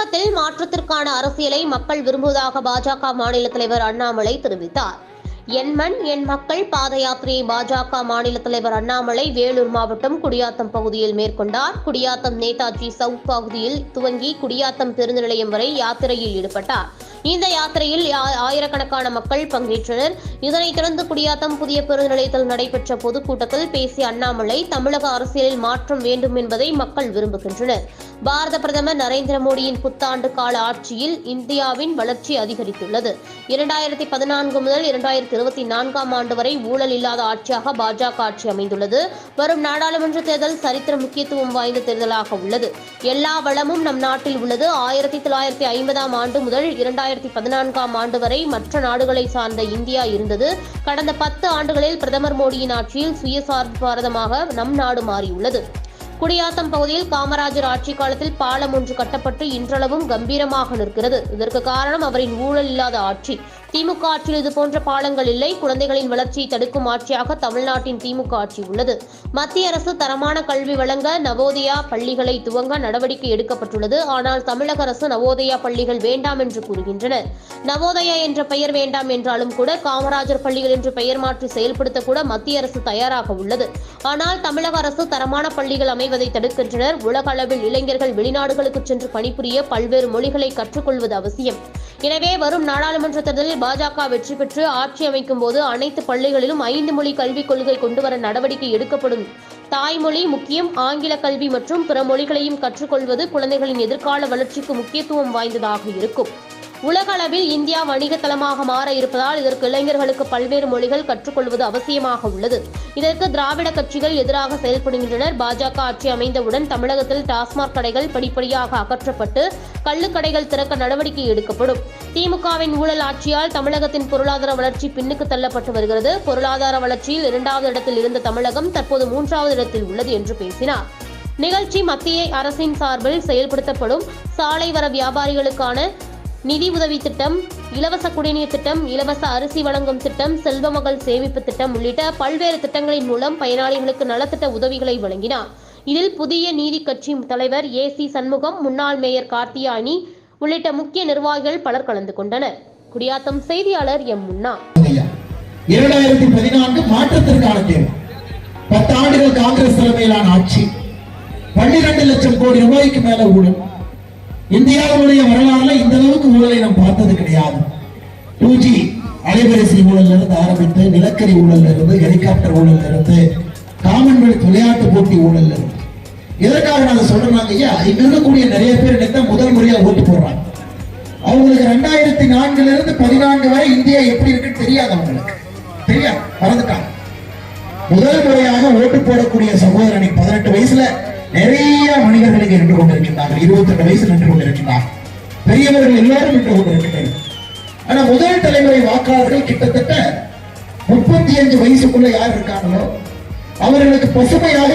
தமிழகத்தில் மாற்றத்திற்கான அரசியலை மக்கள் விரும்புவதாக பாஜக மாநில தலைவர் அண்ணாமலை தெரிவித்தார். என் மண் என் மக்கள் பாத யாத்திரையை பாஜக மாநில தலைவர் அண்ணாமலை வேலூர் மாவட்டம் குடியாத்தம் பகுதியில் மேற்கொண்டார். குடியாத்தம் நேதாஜி சவுத் பகுதியில் துவங்கி குடியாத்தம் பேருந்து நிலையம் வரை யாத்திரையில் ஈடுபட்டார். இந்த யாத்திரையில் ஆயிரக்கணக்கான மக்கள் பங்கேற்றனர். இதனைத் தொடர்ந்து குடியாத்தம் புதிய பேருந்து நிலையத்தில் நடைபெற்ற பொதுக்கூட்டத்தில் பேசிய அண்ணாமலை தமிழக அரசியலில் மாற்றம் வேண்டும் என்பதை மக்கள் விரும்புகின்றனர். பாரத பிரதமர் நரேந்திர மோடியின் புத்தாண்டு கால ஆட்சியில் இந்தியாவின் வளர்ச்சி அதிகரித்துள்ளது. இரண்டாயிரத்தி பதினான்கு முதல் இரண்டாயிரத்தி இருபத்தி நான்காம் ஆண்டு வரை ஊழல் இல்லாத ஆட்சியாக பாஜக ஆட்சி அமைந்துள்ளது. வரும் நாடாளுமன்ற தேர்தல் சரித்திர முக்கியத்துவம் வாய்ந்த தேர்தலாக உள்ளது. எல்லா வளமும் நம் நாட்டில் உள்ளது. ஆயிரத்தி தொள்ளாயிரத்தி ஐம்பதாம் ஆண்டு முதல் இரண்டாயிரத்தி பதினான்காம் ஆண்டு வரை மற்ற நாடுகளை சார்ந்த இந்தியா இருந்தது. கடந்த பத்து ஆண்டுகளில் பிரதமர் மோடியின் ஆட்சியில் சுயசார்பு பாரதமாக நம் நாடு மாறியுள்ளது. குடியாத்தம் பகுதியில் காமராஜர் ஆட்சி காலத்தில் பாலம் ஒன்று கட்டப்பட்டு இன்றளவும் கம்பீரமாக நிற்கிறது. இதற்கு காரணம் அவரின் ஊழல் இல்லாத ஆட்சி. திமுக ஆட்சியில் இதுபோன்ற பாலங்கள் இல்லை. குழந்தைகளின் வளர்ச்சியை தடுக்கும் ஆட்சியாக தமிழ்நாட்டின் திமுக ஆட்சி உள்ளது. மத்திய அரசு தரமான கல்வி வழங்க நவோதயா பள்ளிகளை துவங்க நடவடிக்கை எடுக்கப்பட்டுள்ளது. ஆனால் தமிழக அரசு நவோதயா பள்ளிகள் வேண்டாம் என்று கூறுகின்றனர். நவோதயா என்ற பெயர் வேண்டாம் என்றாலும் கூட காமராஜர் பள்ளிகள் என்று பெயர் மாற்றி செயல்படுத்த கூட மத்திய அரசு தயாராக உள்ளது. ஆனால் தமிழக அரசு தரமான பள்ளிகள் அமைவதை தடுக்கின்றனர். உலக அளவில் இளைஞர்கள் வெளிநாடுகளுக்கு சென்று பணிபுரிய பல்வேறு மொழிகளை கற்றுக்கொள்வது அவசியம். எனவே வரும் நாடாளுமன்ற தேர்தலில் பாஜக வெற்றி பெற்று ஆட்சி அமைக்கும் போது அனைத்து பள்ளிகளிலும் ஐந்து மொழி கல்விக் கொள்கை கொண்டுவர நடவடிக்கை எடுக்கப்படும். தாய்மொழி முக்கியம் ஆங்கில கல்வி மற்றும் பிற மொழிகளையும் கற்றுக்கொள்வது குழந்தைகளின் எதிர்கால வளர்ச்சிக்கு முக்கியத்துவம் வாய்ந்ததாக இருக்கும். உலக அளவில் இந்தியா வணிக தளமாக மாற இருப்பதால் இதற்கு இளைஞர்களுக்கு பல்வேறு மொழிகள் கற்றுக்கொள்வது அவசியமாக உள்ளது. இதற்கு திராவிட கட்சிகள் எதிராக செயல்படுகின்றனர். பாஜக ஆட்சி அமைந்தவுடன் தமிழகத்தில் டாஸ்மாக் கடைகள் படிப்படியாக அகற்றப்பட்டு கள்ளுக்கடைகள் திறக்க நடவடிக்கை எடுக்கப்படும். திமுகவின் ஊழல் ஆட்சியால் தமிழகத்தின் பொருளாதார வளர்ச்சி பின்னுக்கு தள்ளப்பட்டு வருகிறது. பொருளாதார வளர்ச்சியில் இரண்டாவது இடத்தில் இருந்த தமிழகம் தற்போது மூன்றாவது இடத்தில் உள்ளது என்று பேசினார். நிகழ்ச்சி மத்திய அரசின் சார்பில் செயல்படுத்தப்படும் சாலை வர வியாபாரிகளுக்கான நிதி உதவி திட்டம் இலவச குடிநீர் திட்டம் இலவச அரிசி வழங்கும் திட்டம் செல்வமகள் சேமிப்பு திட்டம் உள்ளிட்ட பல்வேறு திட்டங்களின் மூலம் பயனாளிகளுக்கு நலத்திட்ட உதவிகளை வழங்கினார். இதில் புதிய நீதி கட்சி தலைவர் ஏ சி சண்முகம் முன்னாள் மேயர் கார்த்தியானி உள்ளிட்ட முக்கிய நிர்வாகிகள் பலர் கலந்து கொண்டனர். குடியாத்தம் செய்தியாளர் எம் முன்னா. இரண்டாயிரத்தி பதினான்கு மாற்றத்திற்கான தேர்வு பத்து ஆண்டுகள் காங்கிரஸ் தலைமையிலான ஆட்சி. பன்னிரண்டு லட்சம் கோடி ரூபாய்க்கு மேல ஊழல். இந்தியாவுடைய வரலாறுல இந்த அளவுக்கு ஊழலை நாம் பார்த்தது கிடையாது டூ ஜி அலைவரிசை ஊழல்ல இருந்து ஆரம்பித்து நிலக்கரி ஊழல்ல இருந்து ஹெலிகாப்டர் ஊழல்ல இருந்து காமன்வெல்த் விளையாட்டு போட்டி ஊழல்ல இருந்து எதற்காக நாங்க சொல்றாங்க ஐயா? இங்க இருக்கக்கூடிய நிறைய பேர் இன்னைக்கு முதல் முறையா ஓட்டு போடுறாங்க. அவங்களுக்கு ரெண்டாயிரத்தி நான்குல இருந்து பதினான்கு வரை இந்தியா எப்படி இருக்குன்னு தெரியாது அவங்களுக்கு. தெரியாது மறந்துட்டாங்க. முதல் முறையாக ஓட்டு போடக்கூடிய சகோதரனை பதினெட்டு வயசுல நிறைய மனிதர்களுக்கு நின்று கொண்டிருக்கின்றார்கள். இருபத்தி ரெண்டு வயசு நின்று கொண்டிருக்கின்றார்கள். பெரியவர்கள் எல்லாரும் நின்று கொண்டிருக்கின்றனர் ஆனா முதல் தலைமுறை வாக்காளர்கள் கிட்டத்தட்ட முப்பத்தி அஞ்சு வயசுக்குள்ள யார் இருக்காங்களோ அவர்களுக்கு பசுமையாக